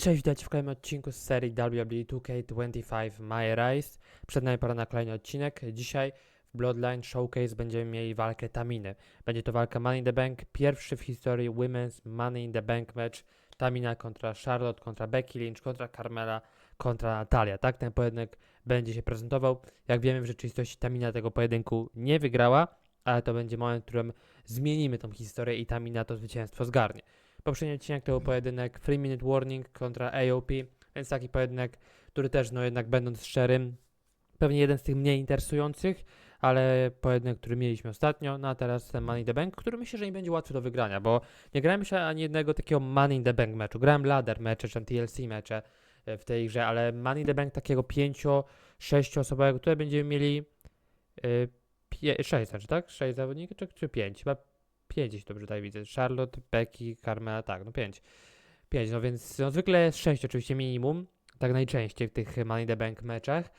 Cześć, witajcie w kolejnym odcinku z serii WWE 2K25 My Rise. Przed nami pora na kolejny odcinek. Dzisiaj w Bloodline Showcase będziemy mieli walkę Taminy. Będzie to walka Money in the Bank, pierwszy w historii Women's Money in the Bank match. Tamina kontra Charlotte, kontra Becky Lynch, kontra Carmela, kontra Natalia. Tak ten pojedynek będzie się prezentował. Jak wiemy w rzeczywistości Tamina tego pojedynku nie wygrała, ale to będzie moment, w którym zmienimy tą historię i Tamina to zwycięstwo zgarnie. Poprzedni odcinek to był pojedynek 3 Minute Warning kontra AOP, więc taki pojedynek, który też, no jednak będąc szczerym, pewnie jeden z tych mniej interesujących, ale pojedynek, który mieliśmy ostatnio, no a teraz ten Money in the Bank, który myślę, że nie będzie łatwy do wygrania, bo nie grałem się ani jednego takiego Money in the Bank meczu. Grałem ladder mecze, czy TLC mecze e, w tej grze, ale Money in the Bank takiego 5-6 osobowego, które będziemy mieli 6, znaczy tak? 6 zawodników, czy, czy 5? Chyba 5, jeśli dobrze tutaj widzę. Charlotte, Becky, Carmela, tak, no 5. 5, no więc no, zwykle jest 6 oczywiście minimum, tak najczęściej w tych Money the Bank meczach.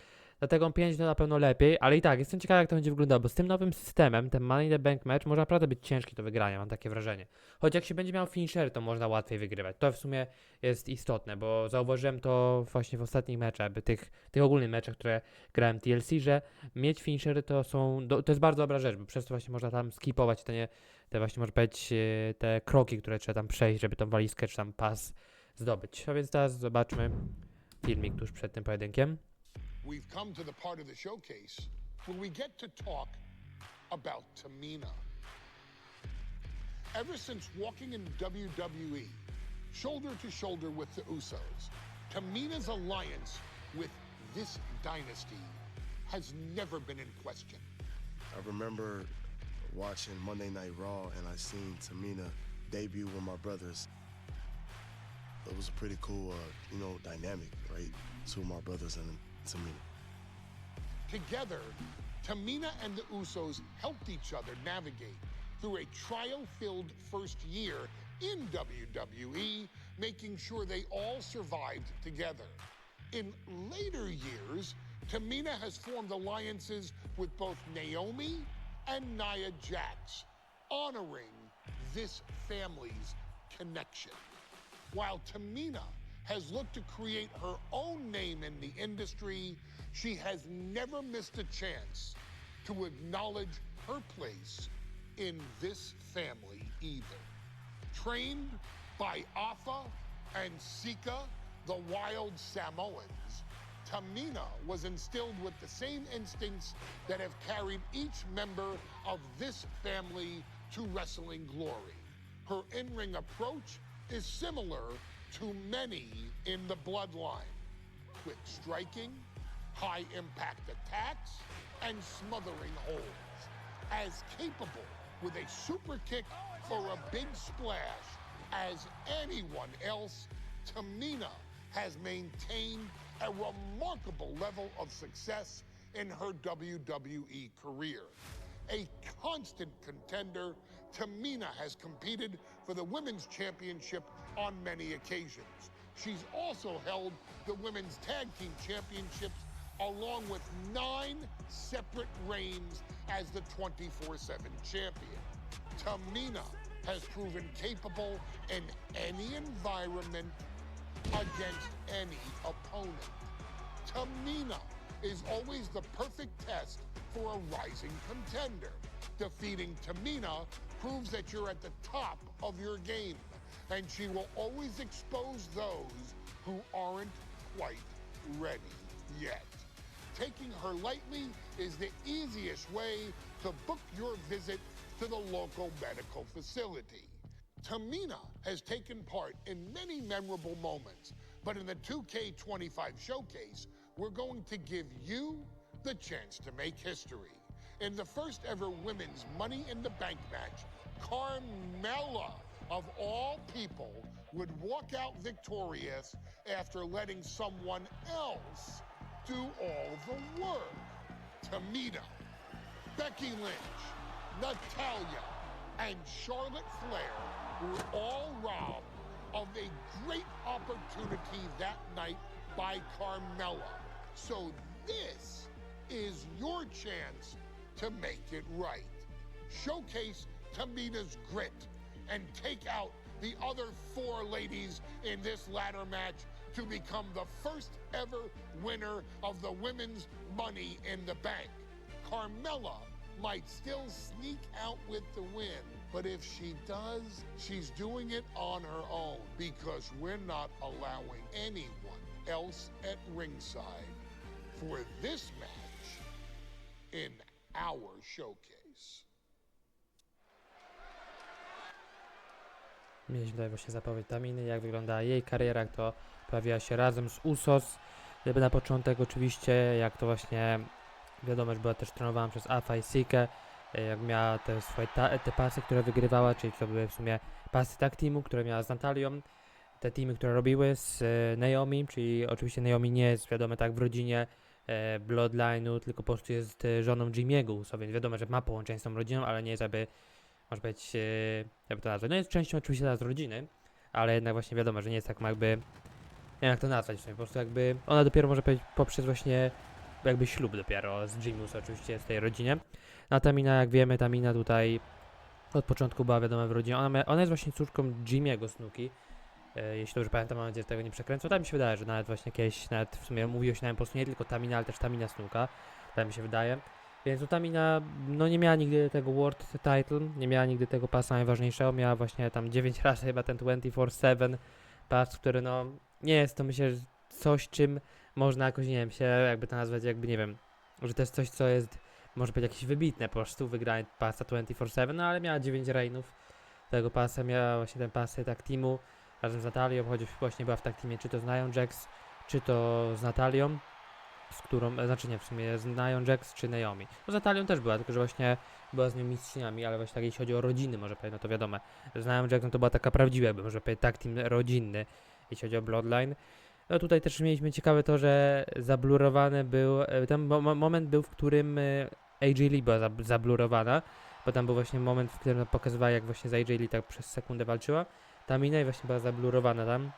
Dlatego 5 no na pewno lepiej, ale i tak, jestem ciekawy jak to będzie wyglądało, bo z tym nowym systemem, ten Money the Bank mecz może naprawdę być ciężki do wygrania, mam takie wrażenie. Choć jak się będzie miał finisher, to można łatwiej wygrywać. To w sumie jest istotne, bo zauważyłem to właśnie w ostatnich meczach, by tych, tych ogólnych meczach, które grałem TLC, że mieć finishery to są, to jest bardzo dobra rzecz, bo przez to właśnie można tam skipować te, nie, te właśnie może powiedzieć e, te kroki, które trzeba tam przejść, żeby tą walizkę czy tam pas zdobyć. A więc teraz zobaczmy filmik tuż przed tym pojedynkiem. We've come to the part of the showcase where we get to talk about Tamina. Ever since walking in WWE, shoulder to shoulder with the Usos, Tamina's alliance with this dynasty has never been in question. I remember watching Monday Night Raw and I seen Tamina debut with my brothers. It was a pretty cool, uh, you know, dynamic, right? Two of my brothers and Tamina. Together, Tamina and the Usos helped each other navigate through a trial filled first year in WWE, making sure they all survived together. In later years, Tamina has formed alliances with both Naomi and Nia Jax, honoring this family's connection. While Tamina has looked to create her own name in the industry, she has never missed a chance to acknowledge her place in this family either. Trained by Afa and Sika, the wild Samoans, Tamina was instilled with the same instincts that have carried each member of this family to wrestling glory. Her in ring approach is similar to many in the bloodline quick striking, high impact attacks, and smothering holds. As capable with a super kick or a big splash as anyone else, Tamina has maintained a remarkable level of success in her WWE career. A constant contender, Tamina has competed for the Women's Championship on many occasions. She's also held the Women's Tag Team Championships along with nine separate reigns as the 24 7 champion. Tamina has proven capable in any environment against any opponent. Tamina is always the perfect test for a rising contender. Defeating Tamina proves that you're at the top of your game, and she will always expose those who aren't quite ready yet. Taking her lightly is the easiest way to book your visit to the local medical facility. Tamina has taken part in many memorable moments, but in the 2K25 showcase, we're going to give you the chance to make history. In the first ever women's Money in the Bank match, Carmella, of all people, would walk out victorious after letting someone else do all the work. Tamina, Becky Lynch, Natalia, and Charlotte Flair were all robbed of a great opportunity that night by Carmella. So this is your chance to make it right. Showcase Tamina's grit and take out the other four ladies in this ladder match to become the first ever winner of the women's Money in the Bank. Carmella might still sneak out with the win, but if she does, she's doing it on her own because we're not allowing anyone else at ringside for this match in our showcase. Mieliśmy tutaj właśnie zapowiedź Taminy, jak wygląda jej kariera, jak to pojawiła się razem z Usos. Gdyby na początek oczywiście, jak to właśnie wiadomo, że była też trenowana przez Alpha i Sikę, e, jak miała te swoje ta, te pasy, które wygrywała, czyli to były w sumie pasy tag teamu, które miała z Natalią, te teamy, które robiły z e, Naomi, czyli oczywiście Naomi nie jest wiadomo tak w rodzinie e, Bloodline'u, tylko po prostu jest e, żoną Jimmy'ego Uso, więc wiadomo, że ma połączenie z tą rodziną, ale nie jest jakby, może być, e, jakby to nazwać, no jest częścią oczywiście teraz rodziny, ale jednak właśnie wiadomo, że nie jest tak jakby, nie wiem jak to nazwać w sumie, po prostu jakby, ona dopiero może powiedzieć poprzez właśnie jakby ślub dopiero z Jimmy Uso oczywiście w tej rodzinie. No a Tamina, jak wiemy, Tamina tutaj od początku była wiadomo w rodzinie. Ona, ona jest właśnie córką Jimmy'ego Snuki. E, jeśli dobrze pamiętam, mam nadzieję, że tego nie przekręcą. Tak mi się wydaje, że nawet właśnie kiedyś, nawet w sumie mówiło się nawet po prostu nie tylko Tamina, ale też Tamina Snuka. Tak mi się wydaje. Więc tu Tamina, no nie miała nigdy tego World Title, nie miała nigdy tego pasa najważniejszego, miała właśnie tam 9 razy chyba ten 24-7 pas, który no nie jest to myślę, coś czym można jakoś, nie wiem, się jakby to nazwać, jakby nie wiem, że to jest coś, co jest, może być jakieś wybitne, po prostu wygranie pasa 24-7, no ale miała 9 reign-ów tego pasa, miała właśnie ten pas tak teamu razem z Natalią, choć właśnie była w tak teamie, czy to z Nia Jax, czy to z Natalią, z którą, e, znaczy nie, w sumie z Nia Jax czy Naomi. No z Natalią też była, tylko że właśnie była z nią mistrzyniami, ale właśnie tak jeśli chodzi o rodziny, może powiedzieć, no to wiadomo, z Nia Jax no to była taka prawdziwa, jakby może powiedzieć, tak team rodzinny, jeśli chodzi o Bloodline. No tutaj też mieliśmy ciekawe to, że zablurowany był, e, ten mo mo- moment był, w którym e, AJ Lee była zab zablurowana, bo tam był właśnie moment, w którym pokazywała jak właśnie z AJ Lee tak przez sekundę walczyła. Tamina i właśnie była zablurowana tam.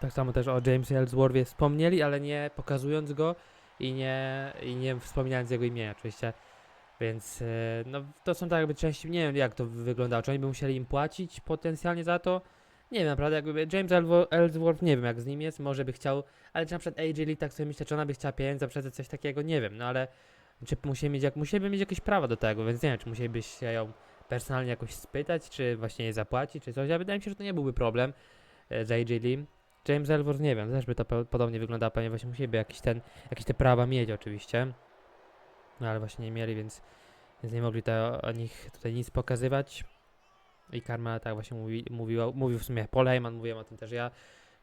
Tak samo też o Jamesie Ellsworthie wspomnieli, ale nie pokazując go i nie, i nie wspominając jego imienia oczywiście. Więc e, no to są tak jakby części, nie wiem jak to wyglądało, czy oni by musieli im płacić potencjalnie za to, nie wiem, naprawdę, jakby James Ellsworth, nie wiem jak z nim jest, może by chciał, ale czy na przykład AJ Lee tak sobie myślę, czy ona by chciała pieniędzy za coś takiego, nie wiem, no ale czy musieli mieć, jak, musieliby mieć jakieś prawo do tego, więc nie wiem, czy musieliby się ją personalnie jakoś spytać, czy właśnie jej zapłacić, czy coś, ja wydaje mi się, że to nie byłby problem e, z AJ Lee. James Ellsworth, nie wiem, też by to po, podobnie wyglądało, właśnie musieliby jakiś ten, jakieś te prawa mieć oczywiście, no ale właśnie nie mieli, więc, więc nie mogli to, o nich tutaj nic pokazywać. I Karma tak właśnie mówi, mówiła, mówił w sumie Paul Heyman, mówiłem o tym też ja,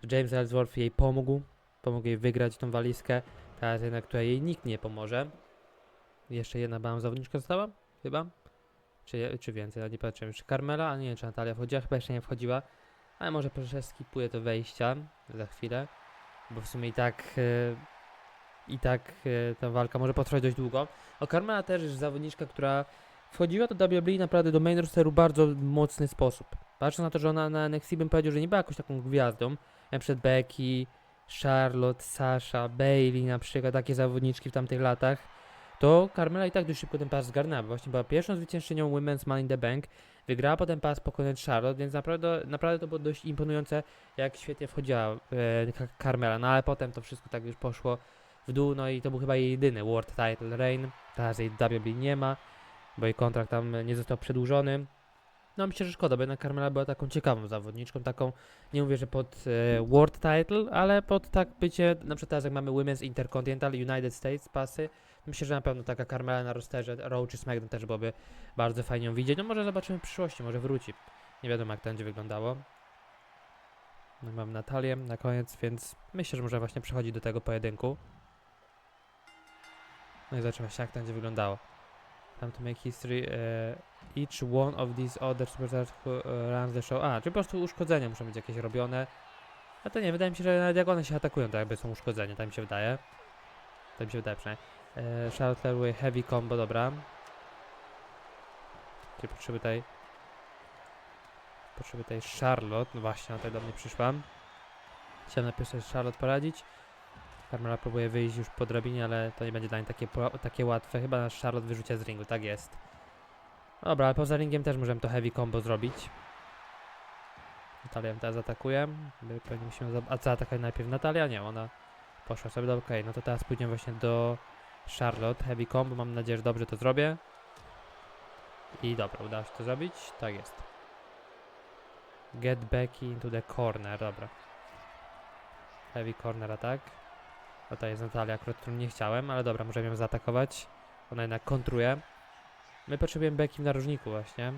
że James Ellsworth jej pomógł, pomógł jej wygrać tą walizkę, teraz jednak tutaj jej nikt nie pomoże. Jeszcze jedna była zawodniczka została? Chyba? Czy, czy więcej? Ja nie patrzyłem. Czy Carmela? A nie wiem, czy Natalia wchodziła? Chyba jeszcze nie wchodziła. Ale może proszę skipuję to wejścia za chwilę, bo w sumie i tak e, i tak e, ta walka może potrwać dość długo. O Carmela też jest zawodniczka, która wchodziła do WWE naprawdę do main rosteru bardzo mocny sposób. Patrząc na to, że ona na NXT bym powiedział, że nie była jakąś taką gwiazdą, jak Becky, Charlotte, Sasha, Bailey na przykład, takie zawodniczki w tamtych latach, to Carmela i tak dość szybko ten pas zgarnęła, właśnie była pierwszą zwyciężczynią Women's Money in the Bank, wygrała potem pas pokonać Charlotte, więc naprawdę, naprawdę to było dość imponujące, jak świetnie wchodziła e, Carmela, no ale potem to wszystko tak już poszło w dół, no i to był chyba jej jedyny World Title Reign, teraz jej WWE nie ma, bo jej kontrakt tam nie został przedłużony. No myślę, że szkoda, bo jednak Carmela była taką ciekawą zawodniczką, taką, nie mówię, że pod e, World Title, ale pod tak bycie, na przykład teraz jak mamy Women's Intercontinental United States pasy, myślę, że na pewno taka Carmela na rosterze Raw czy SmackDown też byłoby bardzo fajnie ją widzieć. No może zobaczymy w przyszłości, może wróci. Nie wiadomo jak to będzie wyglądało. No mam Natalię na koniec, więc myślę, że może właśnie przechodzi do tego pojedynku. No i zobaczymy właśnie jak to będzie wyglądało. Time to make history. E, each one of these other superstars e, runs the show. A, czyli po prostu uszkodzenia muszą być jakieś robione. A to nie, wydaje mi się, że nawet jak one się atakują, to jakby są uszkodzenia, tak mi się wydaje. Tak mi się wydaje przynajmniej. E, Charlotte Flairway Heavy Combo, dobra. Czyli potrzeby tej... Potrzeby tej Charlotte, no właśnie, ona tutaj do mnie przyszła. Chciałem najpierw sobie Charlotte poradzić. Carmela próbuje wyjść już po drabinie, ale to nie będzie dla niej takie, takie łatwe. Chyba nasz Charlotte wyrzucia z ringu, tak jest. Dobra, ale poza ringiem też możemy to heavy combo zrobić. Natalia ją teraz atakuje. Pewnie musimy zaatakować najpierw Natalia? Nie, ona poszła sobie okej, no to teraz pójdziemy właśnie do Charlotte. Heavy combo, mam nadzieję, że dobrze to zrobię. I dobra, udało się to zrobić? Tak jest. Get Becky into the corner, dobra. Heavy corner attack. Tutaj jest Natalia, akurat którą nie chciałem, ale dobra, możemy ją zaatakować. Ona jednak kontruje. My potrzebujemy Becky w narożniku właśnie.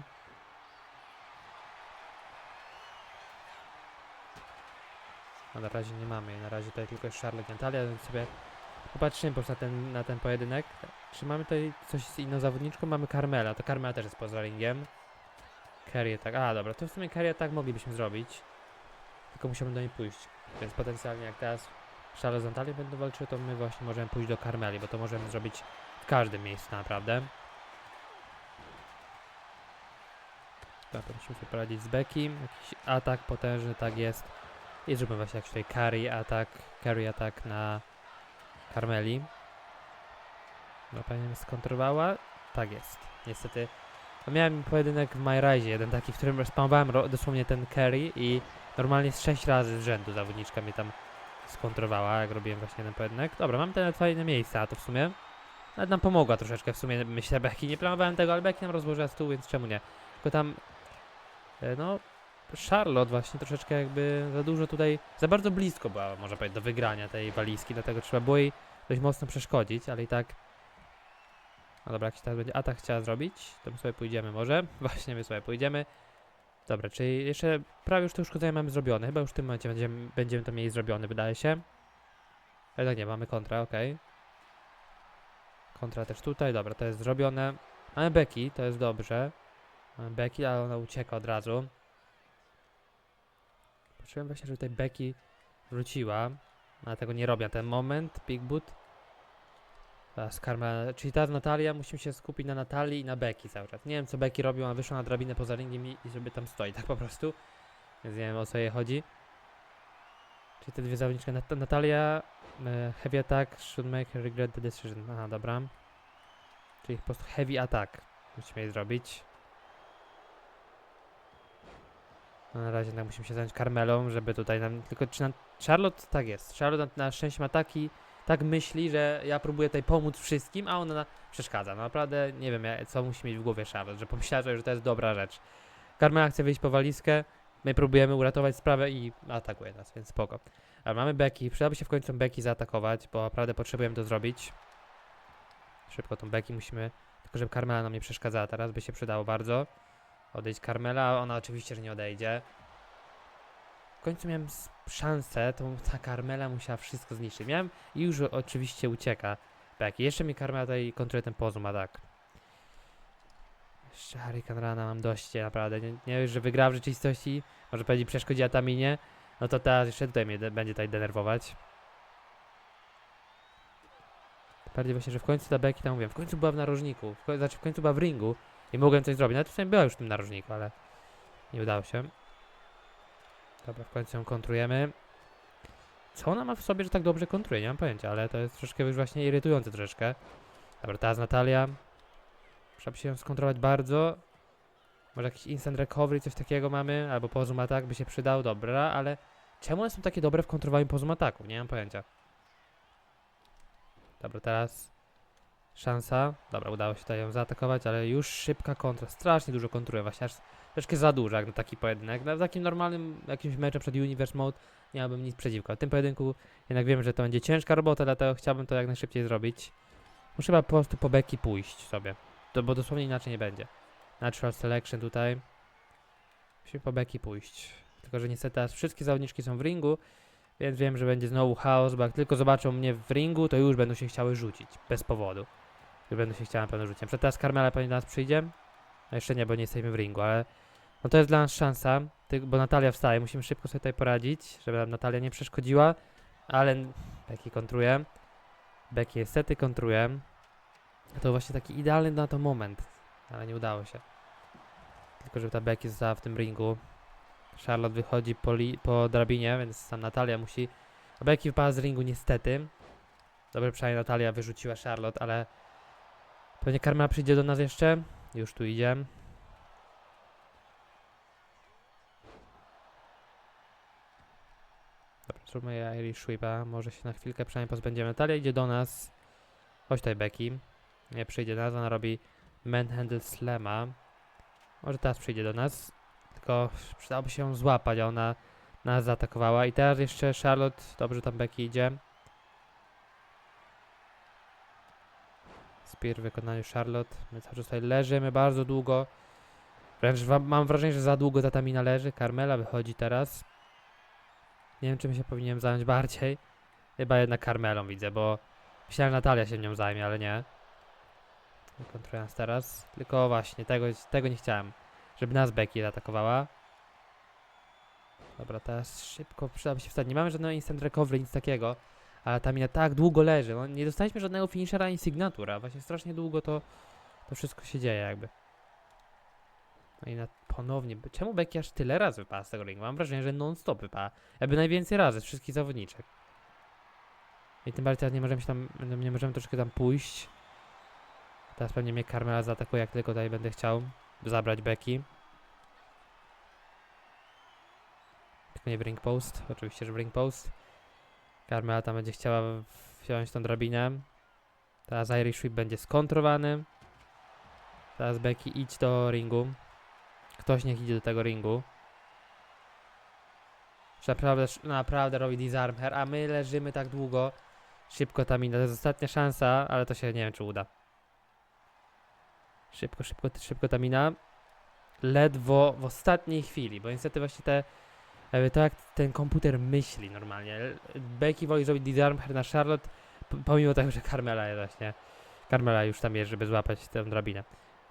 A na razie nie mamy jej, na razie tutaj tylko jest Charlotte Natalia, więc sobie popatrzymy po na ten, na ten pojedynek. Czy mamy tutaj coś z inną zawodniczką? Mamy Carmela, to Carmela też jest poza ringiem. Carry tak, a dobra, to w sumie Carry tak moglibyśmy zrobić. Tylko musiałbym do niej pójść. Więc potencjalnie jak teraz Charlotte z Natalią będą walczyły, to my właśnie możemy pójść do Carmeli, bo to możemy zrobić w każdym miejscu tak naprawdę. Dobra, musimy sobie poradzić z Becky. Jakiś atak potężny, tak jest. I zróbmy właśnie jakiś tutaj carry atak, carry atak na Carmeli. No pani skontrowała? Tak jest. Niestety. No miałem pojedynek w MyRise'ie, jeden taki, w którym spamowałem dosłownie ten carry i normalnie z 6 razy z rzędu zawodniczka mnie tam skontrowała, jak robiłem właśnie ten pojedynek. Dobra, mam te fajne miejsca, to w sumie nawet nam pomogła troszeczkę w sumie, myślę, Becky. Nie planowałem tego, ale Becky nam rozłożyła stół, więc czemu nie? Tylko tam, e, no, Charlotte właśnie troszeczkę jakby za dużo tutaj, za bardzo blisko była, można powiedzieć, do wygrania tej walizki, dlatego trzeba było jej dość mocno przeszkodzić, ale i tak... No dobra, jakiś teraz będzie atak chciała zrobić, to my sobie pójdziemy może, właśnie my sobie pójdziemy. Dobra, czyli jeszcze prawie już to uszkodzenie mamy zrobione, chyba już w tym momencie będziemy, będziemy to mieli zrobione, wydaje się. Ale tak nie, mamy kontra, okej. Kontra też tutaj, dobra, to jest zrobione. Mamy Becky, to jest dobrze. Mamy Becky, ale ona ucieka od razu. Patrzyłem właśnie, że tutaj Becky wróciła. Ale tego nie robię na ten moment. Big Boot. Teraz Karma, czyli teraz Natalia, musimy się skupić na Natalii i na Becky cały czas. Nie wiem co Becky robi, ona wyszła na drabinę poza ringiem i, i sobie tam stoi, tak po prostu. Więc nie wiem o co jej chodzi. Czyli te dwie zawodniczki, Nat Natalia, e, Heavy Attack, should make regret the decision. Aha, dobra. Czyli po prostu Heavy Attack musimy jej zrobić. No na razie tak musimy się zająć Carmelą, żeby tutaj nam... Tylko czy na... Charlotte tak jest. Charlotte na, na szczęście ma taki... Tak myśli, że ja próbuję tutaj pomóc wszystkim, a ona na... przeszkadza. No naprawdę nie wiem, co musi mieć w głowie Charlotte, że pomyślała, że to jest dobra rzecz. Carmela chce wyjść po walizkę, my próbujemy uratować sprawę i atakuje nas, więc spoko. Ale mamy Becky, przydałoby się w końcu Becky zaatakować, bo naprawdę potrzebujemy to zrobić. Szybko tą Becky musimy... Tylko żeby Carmela nam nie przeszkadzała teraz, by się przydało bardzo. Odejść Carmela, ona oczywiście, że nie odejdzie. Końcu miałem szansę, to ta Carmela musiała wszystko zniszczyć. Miałem i już oczywiście ucieka Becky. Jeszcze mi Carmela tutaj kontruje ten pozum, a tak. Jeszcze Hurricane Rana mam dość, naprawdę. Nie, nie już, że wygrała w rzeczywistości, może powiedzieć przeszkodziła Taminie, no to teraz jeszcze tutaj mnie będzie tutaj denerwować. Bardziej właśnie, że w końcu ta Becky, tam mówię, w końcu była w narożniku, w końcu, znaczy w końcu była w ringu i mogłem coś zrobić. Nawet w sumie była już w tym narożniku, ale nie udało się. Dobra, w końcu ją kontrujemy. Co ona ma w sobie, że tak dobrze kontruje? Nie mam pojęcia, ale to jest troszeczkę już właśnie irytujące troszeczkę. Dobra, teraz Natalia. Trzeba się ją skontrolować bardzo. Może jakiś instant recovery, coś takiego mamy, albo pozum atak by się przydał, dobra, ale czemu one są takie dobre w kontrowaniu pozum ataków? Nie mam pojęcia. Dobra, teraz szansa. Dobra, udało się tutaj ją zaatakować, ale już szybka kontra. Strasznie dużo kontruje, właśnie aż troszkę za dużo jak na taki pojedynek. Na takim normalnym jakimś meczem przed Universe Mode nie miałbym nic przeciwko. W tym pojedynku jednak wiem, że to będzie ciężka robota, dlatego chciałbym to jak najszybciej zrobić. Muszę chyba po prostu po beki pójść sobie, to, bo dosłownie inaczej nie będzie. Natural Selection tutaj. Musimy po beki pójść. Tylko, że niestety teraz wszystkie zawodniczki są w ringu, więc wiem, że będzie znowu chaos, bo jak tylko zobaczą mnie w ringu, to już będą się chciały rzucić. Bez powodu. Już będą się chciały na pewno rzucić. Przykład teraz Carmela pewnie do nas przyjdzie. No jeszcze nie, bo nie jesteśmy w ringu, ale no to jest dla nas szansa, bo Natalia wstaje. Musimy szybko sobie tutaj poradzić, żeby nam Natalia nie przeszkodziła, ale Becky kontruje. Becky niestety kontruje. To właśnie taki idealny na to moment, ale nie udało się. Tylko, żeby ta Becky została w tym ringu. Charlotte wychodzi po, po drabinie, więc tam Natalia musi... A Becky wypada z ringu niestety. Dobrze, przynajmniej Natalia wyrzuciła Charlotte, ale... Pewnie Karmela przyjdzie do nas jeszcze. Już tu idzie. zróbmy Irish Sweepa. Może się na chwilkę przynajmniej pozbędziemy. Talia idzie do nas. Chodź tutaj Becky. Nie przyjdzie nas, ona robi Manhandle Slama. Może teraz przyjdzie do nas. Tylko przydałoby się ją złapać, a ona nas zaatakowała. I teraz jeszcze Charlotte. Dobrze tam Becky idzie. Spear w wykonaniu Charlotte. My cały czas tutaj leżymy bardzo długo. Wręcz mam wrażenie, że za długo ta Tamina leży. Carmela wychodzi teraz. Nie wiem, czym się powinienem zająć bardziej. Chyba jednak Carmelą widzę, bo myślałem, że Natalia się nią zajmie, ale nie. Kontrolując teraz. Tylko właśnie, tego, tego nie chciałem. Żeby nas Becky zaatakowała. Dobra, teraz szybko przydałoby się wstać. Nie mamy żadnego instant recovery, nic takiego. Ale Tamina tak długo leży. No, nie dostaliśmy żadnego finishera ani signatura. Właśnie strasznie długo to, to wszystko się dzieje jakby. No i na, ponownie. Czemu Becky aż tyle razy wypada z tego ringu? Mam wrażenie, że non-stop wypada. Jakby najwięcej razy wszystkich zawodniczek. I tym bardziej teraz nie możemy się tam, no, nie możemy troszkę tam pójść. Teraz pewnie mnie Carmela zaatakuje, jak tylko tutaj będę chciał zabrać Becky. Tylko nie w ring post. Oczywiście, że w ring post. Carmela tam będzie chciała wziąć tą drabinę. Teraz Irish Whip będzie skontrowany. Teraz Becky idź do ringu. Ktoś niech idzie do tego ringu. Naprawdę, naprawdę robi disarm her, a my leżymy tak długo. Szybko Tamina, to jest ostatnia szansa, ale to się nie wiem czy uda. Szybko, szybko, szybko Tamina. Ledwo w ostatniej chwili, bo niestety właśnie te to jak ten komputer myśli normalnie. Becky woli zrobić disarm na Charlotte, pomimo tego, że Carmela właśnie. Carmela już tam jest, żeby złapać tę drabinę.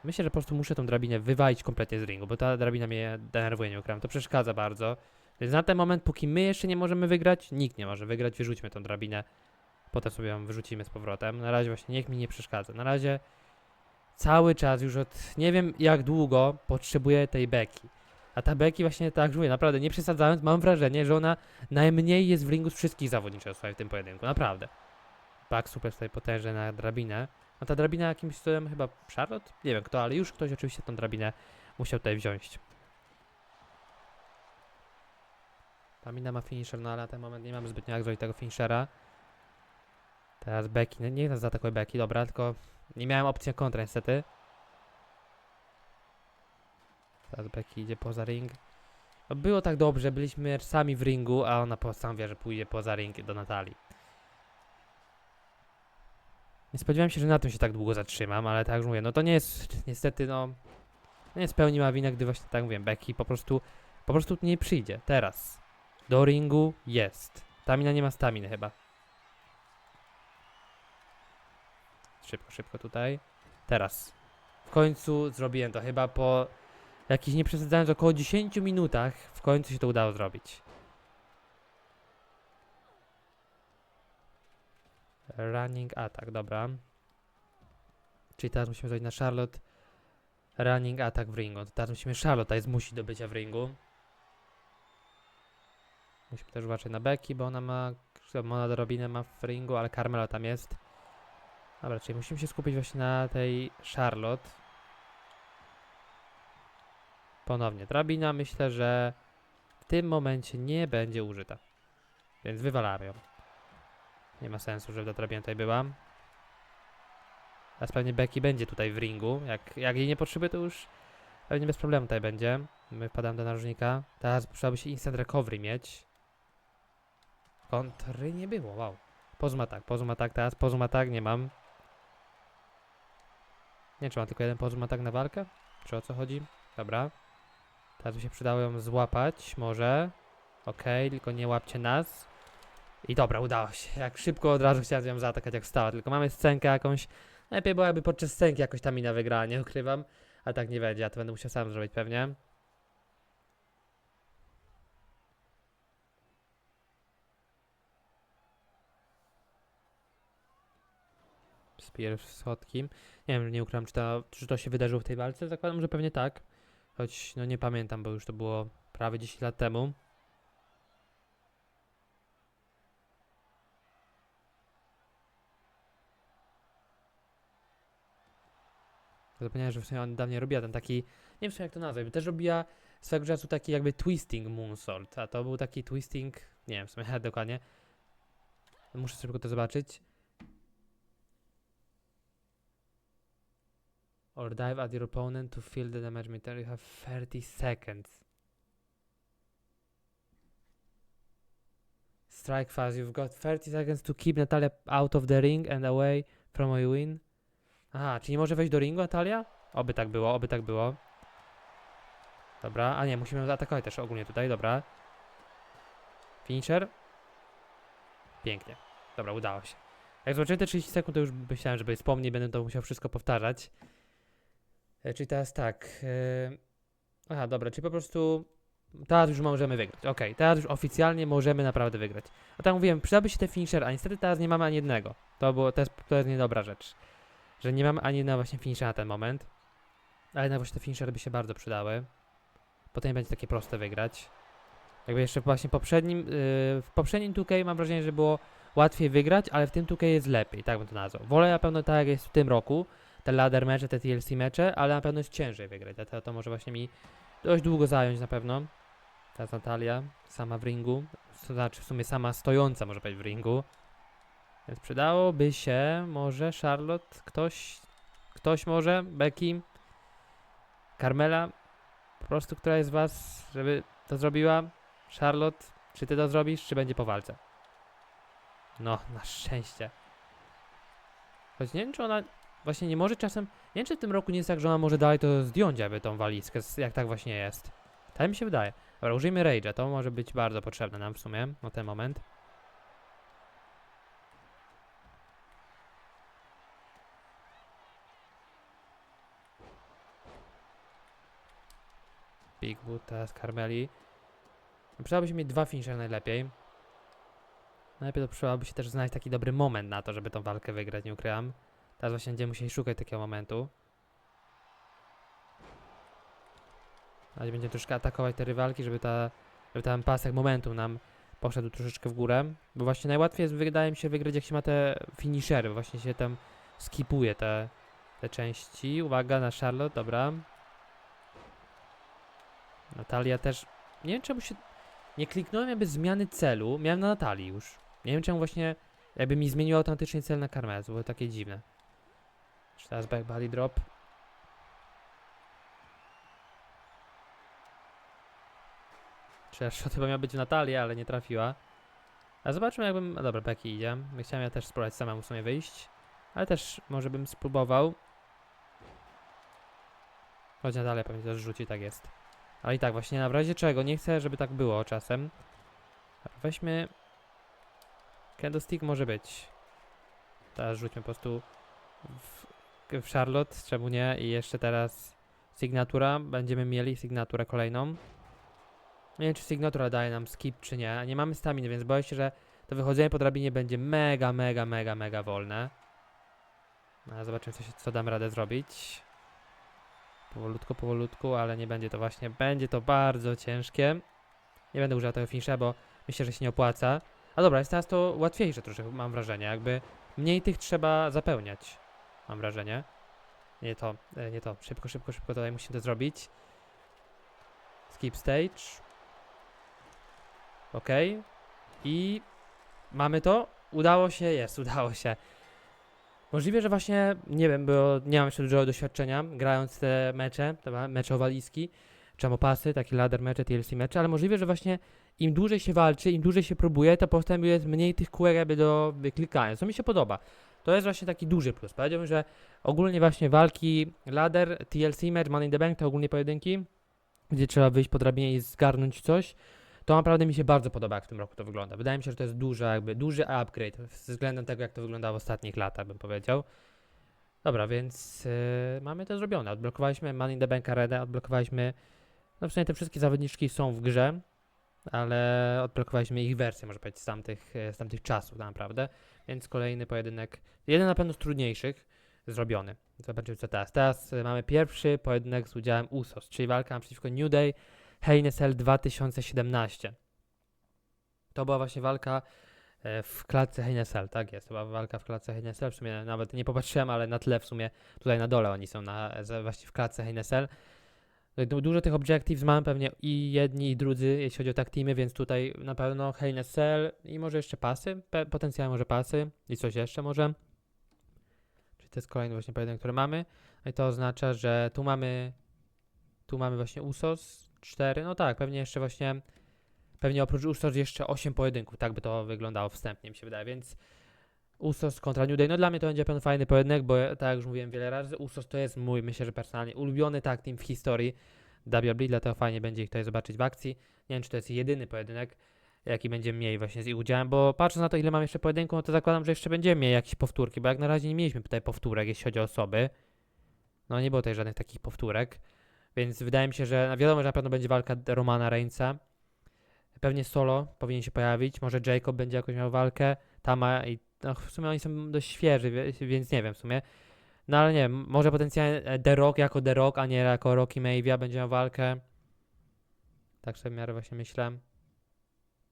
Myślę, że po prostu muszę tą drabinę wywalić kompletnie z ringu, bo ta drabina mnie denerwuje, nie ukrywam. To przeszkadza bardzo. Więc na ten moment, póki my jeszcze nie możemy wygrać, nikt nie może wygrać, wyrzućmy tą drabinę. Potem sobie ją wyrzucimy z powrotem. Na razie właśnie niech mi nie przeszkadza. Na razie cały czas, już od nie wiem jak długo, potrzebuję tej beki. A ta Becky właśnie tak mówię, naprawdę nie przesadzając, mam wrażenie, że ona najmniej jest w ringu z wszystkich zawodniczych w tym pojedynku, naprawdę. Back super tutaj potężny na drabinę. A ta drabina jakimś cudem chyba Charlotte? Nie wiem kto, ale już ktoś oczywiście tą drabinę musiał tutaj wziąć. Tamina ma finisher, no ale na ten moment nie mamy zbytnio jak zrobić tego finishera. Teraz Becky, no niech nas zaatakuje Becky, dobra, tylko nie miałem opcji kontra niestety. Teraz Becky idzie poza ring. No było tak dobrze, byliśmy sami w ringu, a ona postanawia, że pójdzie poza ring do Natalii. Nie spodziewałem się, że na tym się tak długo zatrzymam, ale tak jak mówię, no to nie jest niestety, no nie jest pełni ma winę, gdy właśnie tak mówię, Becky po prostu, po prostu nie przyjdzie, teraz. Do ringu jest. Tamina nie ma staminy chyba. Szybko, szybko tutaj. Teraz. W końcu zrobiłem to chyba po jakichś nie przesadzając około 10 minutach w końcu się to udało zrobić. Running attack, dobra. Czyli teraz musimy zrobić na Charlotte running attack w ringu. Teraz musimy Charlotte tutaj zmusić do bycia w ringu. Musimy też uważać na Becky, bo ona ma ona drobinę ma w ringu, ale Carmela tam jest. Dobra, czyli musimy się skupić właśnie na tej Charlotte. Ponownie, drabina myślę, że w tym momencie nie będzie użyta. Więc wywalamy ją. Nie ma sensu, żeby ta drabina tutaj była. Teraz pewnie Becky będzie tutaj w ringu. Jak, jak jej nie potrzeby, to już pewnie bez problemu tutaj będzie. My wpadamy do narożnika. Teraz trzeba się instant recovery mieć. Kontry nie było, wow. Pozum atak, pozum atak teraz, pozum atak nie mam. Nie, czy mam tylko jeden pozum atak na walkę? Czy o co chodzi? Dobra. Teraz by się przydało ją złapać, może. Okej, tylko nie łapcie nas. I dobra, udało się. Jak szybko od razu chciałem ją jak wstała. Tylko mamy scenkę jakąś. Lepiej było, jakby podczas scenki jakoś ta mina wygrała, nie ukrywam. Ale tak nie będzie, ja to będę musiał sam zrobić pewnie. Spear z schodkiem. Nie wiem, nie ukrywam, czy, ta, czy to się wydarzyło w tej walce. Zakładam, że pewnie tak. Choć no nie pamiętam, bo już to było prawie 10 lat temu. Zapomniałem, że w sumie ona dawniej robiła ten taki, nie wiem jak to nazwać, też robiła swego czasu taki jakby twisting moonsault, a to był taki twisting Nie wiem w sumie dokładnie. Muszę szybko to zobaczyć. Or dive at your opponent to feel the damage meter. You have 30 seconds. Strike fast. You've got 30 seconds to keep Natalia out of the ring and away from a win. Aha, czyli nie może wejść do ringu Natalia? Oby tak było, oby tak było. Dobra, a nie, musimy ją zaatakować też ogólnie tutaj, dobra. Finisher. Pięknie. Dobra, udało się. Jak zobaczyłem te 30 sekund, to już myślałem, żeby wspomnieć, będę to musiał wszystko powtarzać. E, czyli teraz tak. E, aha, dobra, czyli po prostu teraz już możemy wygrać. Okej, teraz już oficjalnie możemy naprawdę wygrać. A tak mówiłem, przydałby się ten finisher, a niestety teraz nie mamy ani jednego. To, było, to, jest, to jest niedobra rzecz. Że nie mamy ani jednego właśnie finishera na ten moment. Ale jednak właśnie te finishery by się bardzo przydały. Potem będzie takie proste wygrać. Jakby jeszcze właśnie poprzednim, yy, w poprzednim 2K mam wrażenie, że było łatwiej wygrać, ale w tym 2K jest lepiej, tak bym to nazwał. Wolę na pewno tak jak jest w tym roku, te ladder mecze, te TLC mecze, ale na pewno jest ciężej wygrać, dlatego to może właśnie mi dość długo zająć na pewno. Teraz Natalia, sama w ringu, to znaczy w sumie sama stojąca może być w ringu. Więc przydałoby się może Charlotte, ktoś, ktoś może, Becky, Carmela, po prostu która z was, żeby to zrobiła? Charlotte, czy ty to zrobisz, czy będzie po walce? No, na szczęście. Choć nie wiem, czy ona właśnie nie może czasem. Nie wiem, czy w tym roku nie jest tak, że ona może dalej to zdjąć, aby tą walizkę, jak tak właśnie jest. Tak mi się wydaje. Dobra, użyjmy Rage'a, to może być bardzo potrzebne nam w sumie na ten moment. Bigwood, teraz Carmeli. Przydałoby się mieć dwa finishery najlepiej. Najlepiej to przydałoby się też znaleźć taki dobry moment na to, żeby tą walkę wygrać, nie ukrywam. Teraz właśnie będziemy musieli szukać takiego momentu. Ale będziemy troszkę atakować te rywalki, żeby, ta, żeby ten pasek momentu nam poszedł troszeczkę w górę. Bo właśnie najłatwiej jest, wydaje mi się, wygrać jak się ma te finishery, właśnie się tam skipuje te, te części. Uwaga na Charlotte, dobra. Natalia też. Nie wiem czemu się. Nie kliknąłem jakby zmiany celu. Miałem na Natalii już. Nie wiem czemu właśnie jakby mi zmieniło automatycznie cel na Carmel. To było takie dziwne. Czy teraz back body drop. To chyba miał być Natalia, ale nie trafiła. A zobaczmy jakbym... A dobra, Becky idzie. Chciałem ja też spróbować samemu w sumie wyjść. Ale też może bym spróbował. Choć Natalia pewnie też rzuci, tak jest. Ale i tak, właśnie na razie czego, nie chcę, żeby tak było czasem. Weźmy... Candlestick może być. Teraz rzućmy po prostu w, w Charlotte, czemu nie? I jeszcze teraz Signatura. Będziemy mieli Signaturę kolejną. Nie wiem, czy Signatura daje nam skip, czy nie. Nie mamy staminy, więc boję się, że to wychodzenie po drabinie będzie mega, mega, mega, mega wolne. No, ale zobaczymy, co, się, co dam radę zrobić. Powolutku, powolutku, ale nie będzie to właśnie, będzie to bardzo ciężkie. Nie będę używał tego finisza, bo myślę, że się nie opłaca. A dobra, jest teraz to łatwiejsze troszkę, mam wrażenie, jakby mniej tych trzeba zapełniać, mam wrażenie. Nie to, e, nie to, szybko, szybko, szybko tutaj musimy to zrobić. Skip stage. Ok. I mamy to. Udało się, jest, udało się. Możliwe, że właśnie, nie wiem, bo nie mam jeszcze dużego doświadczenia grając te mecze, te mecze o walizki, czy pasy, takie ladder mecze, TLC mecze, ale możliwe, że właśnie im dłużej się walczy, im dłużej się próbuje, to potem jest mniej tych kółek jakby do wyklikania, co mi się podoba. To jest właśnie taki duży plus. Powiedziałbym, że ogólnie właśnie walki ladder, TLC match, Money in the Bank to ogólnie pojedynki, gdzie trzeba wyjść po drabinie i zgarnąć coś, to naprawdę mi się bardzo podoba, jak w tym roku to wygląda. Wydaje mi się, że to jest duży, jakby duży upgrade względem tego, jak to wyglądało w ostatnich latach, bym powiedział. Dobra, więc yy, mamy to zrobione. Odblokowaliśmy Money in the Bank Arenę, odblokowaliśmy, no sumie te wszystkie zawodniczki są w grze, ale odblokowaliśmy ich wersję, może powiedzieć, z tamtych, z tamtych czasów tak naprawdę. Więc kolejny pojedynek, jeden na pewno z trudniejszych, zrobiony. Zobaczymy co teraz. Teraz e, mamy pierwszy pojedynek z udziałem USOS, czyli walka przeciwko New Day Cell 2017. To była właśnie walka e, w klatce Cell, tak jest, to była walka w klatce Cell, w sumie nawet nie popatrzyłem, ale na tle w sumie, tutaj na dole oni są na, właśnie w klatce Hell in a Cell. Du- Dużo tych objectives mam pewnie i jedni i drudzy, jeśli chodzi o tak teamy, więc tutaj na pewno a Cell i może jeszcze pasy, pe- potencjalnie może pasy i coś jeszcze może. Czyli to jest kolejny właśnie pojedynek, który mamy. No i to oznacza, że tu mamy tu mamy właśnie Usos 4, no tak, pewnie jeszcze właśnie pewnie oprócz Usos jeszcze 8 pojedynków, tak by to wyglądało wstępnie mi się wydaje, więc Usos kontra New Day, no dla mnie to będzie pewien fajny pojedynek, bo tak jak już mówiłem wiele razy, Usos to jest mój, myślę, że personalnie ulubiony tag team w historii WWE, dlatego fajnie będzie ich tutaj zobaczyć w akcji. Nie wiem, czy to jest jedyny pojedynek, jaki będziemy mieli właśnie z ich udziałem, bo patrząc na to, ile mam jeszcze pojedynków, no to zakładam, że jeszcze będziemy mieli jakieś powtórki, bo jak na razie nie mieliśmy tutaj powtórek, jeśli chodzi o osoby. No nie było tutaj żadnych takich powtórek, więc wydaje mi się, że wiadomo, że na pewno będzie walka Romana Reignsa. Pewnie Solo powinien się pojawić, może Jacob będzie jakoś miał walkę, Tama i no, w sumie oni są dość świeży, wie- więc nie wiem w sumie. No ale nie wiem, może potencjalnie e, The Rock jako The Rock, a nie jako Rocky Mavia będzie miał walkę. Tak sobie w miarę właśnie myślę.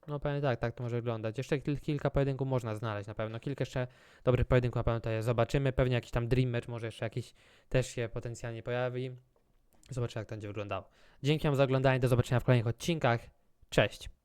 No pewnie tak, tak to może wyglądać. Jeszcze kil, kilka pojedynków można znaleźć na pewno. Kilka jeszcze dobrych pojedynków na pewno tutaj zobaczymy. Pewnie jakiś tam Dream Match może jeszcze jakiś też się potencjalnie pojawi. Zobaczymy jak to będzie wyglądało. Dzięki wam za oglądanie, do zobaczenia w kolejnych odcinkach. Cześć!